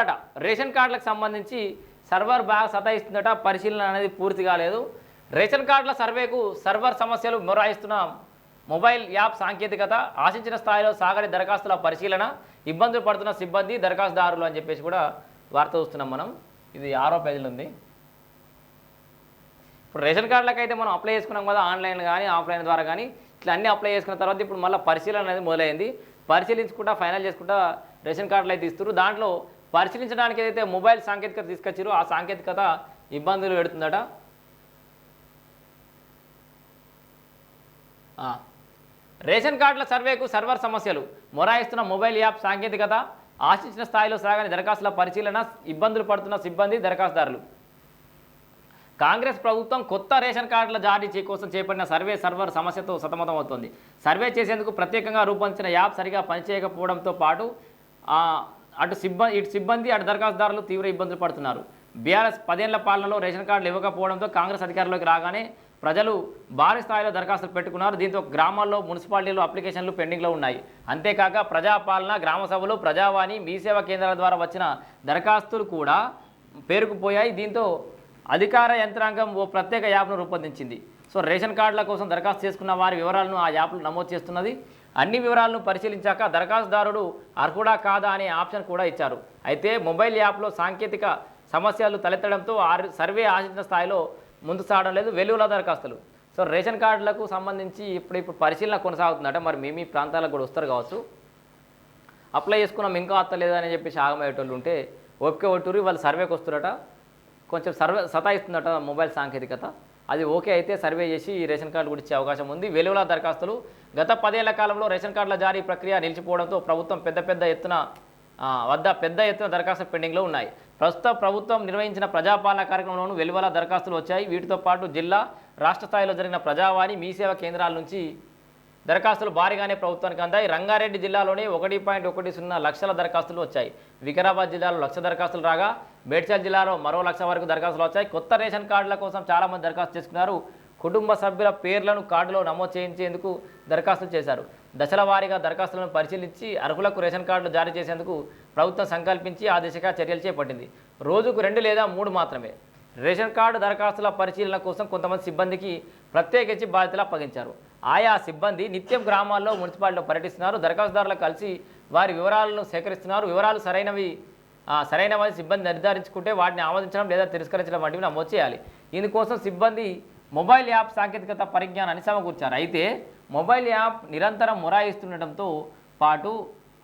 సవాలట ration కార్డులకు సంబంధించి server బాగా సతాయిస్తుందట. పరిశీలన అనేది పూర్తి కాలేదు. రేషన్ కార్డుల సర్వేకు సర్వర్ సమస్యలు మొరాయిస్తున్న మొబైల్ యాప్ సాంకేతికత ఆశించిన స్థాయిలో సాగని దరఖాస్తుల పరిశీలన ఇబ్బందులు పడుతున్న సిబ్బంది దరఖాస్తుదారులు అని చెప్పేసి కూడా వార్త చూస్తున్నాం మనం. ఇది ఆరో పేజీలు ఉంది. ఇప్పుడు రేషన్ కార్డులకు అయితే మనం అప్లై చేసుకున్నాం కదా ఆన్లైన్ కానీ ఆఫ్లైన్ ద్వారా కానీ. ఇట్లా అన్ని అప్లై చేసుకున్న తర్వాత ఇప్పుడు మళ్ళీ పరిశీలన అనేది మొదలైంది. పరిశీలించుకుంటా ఫైనల్ చేసుకుంటా రేషన్ కార్డులు అయితే ఇస్తారు దాంట్లో పరిశీలించడానికి ఏదైతే మొబైల్ సాంకేతికత తీసుకొచ్చారో ఆ సాంకేతికత ఇబ్బందులు పెడుతుందట. రేషన్ కార్డుల సర్వేకు సర్వర్ సమస్యలు. మొరాయిస్తున్న మొబైల్ యాప్ సాంకేతికత ఆశించిన స్థాయిలో సాగని దరఖాస్తుల పరిశీలన ఇబ్బందులు పడుతున్న సిబ్బంది దరఖాస్తుదారులు. కాంగ్రెస్ ప్రభుత్వం కొత్త రేషన్ కార్డుల జారీ కోసం చేపట్టిన సర్వే సర్వర్ సమస్యతో సతమతమవుతోంది. సర్వే చేసేందుకు ప్రత్యేకంగా రూపొందించిన యాప్ సరిగా పనిచేయకపోవడంతో పాటు అటు సిబ్బంది ఇటు సిబ్బంది అటు దరఖాస్తుదారులు తీవ్ర ఇబ్బందులు పడుతున్నారు. బీఆర్ఎస్ పదేళ్ళ పాలనలో రేషన్ కార్డులు ఇవ్వకపోవడంతో కాంగ్రెస్ అధికారంలోకి రాగానే ప్రజలు భారీ స్థాయిలో దరఖాస్తులు పెట్టుకున్నారు. దీంతో గ్రామాల్లో మున్సిపాలిటీలో అప్లికేషన్లు పెండింగ్లో ఉన్నాయి. అంతేకాక ప్రజాపాలన గ్రామ సభలు ప్రజావాణి మీ సేవా కేంద్రాల ద్వారా వచ్చిన దరఖాస్తులు కూడా పేరుకుపోయాయి. దీంతో అధికార యంత్రాంగం ఓ ప్రత్యేక యాప్ను రూపొందించింది. సో రేషన్ కార్డుల కోసం దరఖాస్తు చేసుకున్న వారి వివరాలను ఆ యాప్లో నమోదు చేస్తున్నది. అన్ని వివరాలను పరిశీలించాక దరఖాస్తుదారుడు అర్హుడా కాదా అనే ఆప్షన్ కూడా ఇచ్చారు. అయితే మొబైల్ యాప్లో సాంకేతిక సమస్యలు తలెత్తడంతో సర్వే ఆశించిన స్థాయిలో ముందు సాగడం లేదు వెలుగుల దరఖాస్తులు. సో రేషన్ కార్డులకు సంబంధించి ఇప్పుడు ఇప్పుడు పరిశీలన కొనసాగుతుందట. మరి మీ మీ ప్రాంతాలకు కూడా వస్తారు కావచ్చు. అప్లై చేసుకున్నాం ఇంకా అత్తలేదు అని చెప్పేసి ఆగమయ్యేటోళ్ళు ఉంటే ఓపిక ఒట్టురు వాళ్ళు సర్వేకి వస్తురట. కొంచెం సర్వే సతాయిస్తుందట మొబైల్ సాంకేతికత. అది ఓకే అయితే సర్వే చేసి ఈ రేషన్ కార్డు గురించి అవకాశం ఉంది. వెలువల దరఖాస్తులు. గత పదేళ్ళ కాలంలో రేషన్ కార్డుల జారీ ప్రక్రియ నిలిచిపోవడంతో ప్రభుత్వం పెద్ద పెద్ద ఎత్తున వద్ద పెద్ద ఎత్తున దరఖాస్తు పెండింగ్లో ఉన్నాయి. ప్రస్తుత ప్రభుత్వం నిర్వహించిన ప్రజాపాలన కార్యక్రమంలోనూ వెలువల దరఖాస్తులు వచ్చాయి. వీటితో పాటు జిల్లా రాష్ట్ర స్థాయిలో జరిగిన ప్రజావాణి మీ సేవా కేంద్రాల నుంచి దరఖాస్తులు భారీగానే ప్రభుత్వానికి అందాయి. రంగారెడ్డి జిల్లాలోనే ఒకటి పాయింట్ ఒకటి సున్నా లక్షల దరఖాస్తులు వచ్చాయి. వికారాబాద్ జిల్లాలో లక్ష దరఖాస్తులు రాగా మేడ్చల్ జిల్లాలో మరో లక్ష వరకు దరఖాస్తులు వచ్చాయి. కొత్త రేషన్ కార్డుల కోసం చాలామంది దరఖాస్తు చేసుకున్నారు. కుటుంబ సభ్యుల పేర్లను కార్డులో నమోదు చేయించేందుకు దరఖాస్తులు చేశారు. దశల వారీగా దరఖాస్తులను పరిశీలించి అర్హులకు రేషన్ కార్డులు జారీ చేసేందుకు ప్రభుత్వం సంకల్పించి ఆ దిశగా చర్యలు చేపట్టింది. రోజుకు రెండు లేదా మూడు మాత్రమే. రేషన్ కార్డు దరఖాస్తుల పరిశీలన కోసం కొంతమంది సిబ్బందికి ప్రత్యేకించి బాధ్యతలు అప్పగించారు. ఆయా సిబ్బంది నిత్యం గ్రామాల్లో మున్సిపాలిటీలో పర్యటిస్తున్నారు. దరఖాస్తుదారులు కలిసి వారి వివరాలను సేకరిస్తున్నారు. వివరాలు సరైనవి ఆ, సరైనవని సిబ్బంది నిర్ధారించుకుంటే వాటిని ఆమోదించడం లేదా తిరస్కరించడం వంటివి నమోదు చేయాలి. ఇందుకోసం సిబ్బంది మొబైల్ యాప్ సాంకేతికత పరిజ్ఞానాన్ని సమకూర్చారు. అయితే మొబైల్ యాప్ నిరంతరం మొరాయిస్తుండటంతో పాటు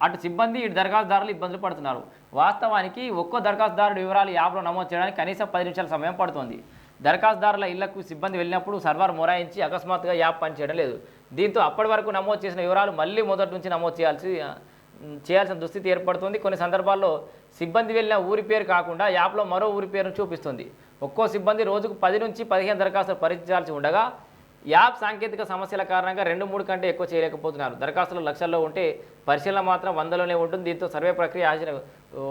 అటు సిబ్బంది ఇటు దరఖాస్తుదారులు ఇబ్బందులు పడుతున్నారు. వాస్తవానికి ఒక్కో దరఖాస్తుదారుడు వివరాలు యాప్లో నమోదు చేయడానికి కనీసం పది నిమిషాల సమయం పడుతుంది. దరఖాస్తుదారుల ఇళ్ళకు సిబ్బంది వెళ్ళినప్పుడు సర్వర్ మొరాయించి అకస్మాత్తుగా యాప్ పనిచేయడం లేదు. దీంతో అప్పటి వరకు నమోదు చేసిన వివరాలు మళ్ళీ మొదటి నుంచి నమోదు చేయాల్సి చేయాల్సిన దుస్థితి ఏర్పడుతుంది. కొన్ని సందర్భాల్లో సిబ్బంది వెళ్ళిన ఊరి పేరు కాకుండా యాప్లో మరో ఊరి పేరును చూపిస్తుంది. ఒక్కో సిబ్బంది రోజుకు పది నుంచి పదిహేను దరఖాస్తులు పరిచయాల్సి ఉండగా యాప్ సాంకేతిక సమస్యల కారణంగా రెండు మూడు కంటే ఎక్కువ చేయలేకపోతున్నారు. దరఖాస్తులు లక్షల్లో ఉంటే పరిశీలన మాత్రం వందలోనే ఉంటుంది. దీంతో సర్వే ప్రక్రియ ఆశ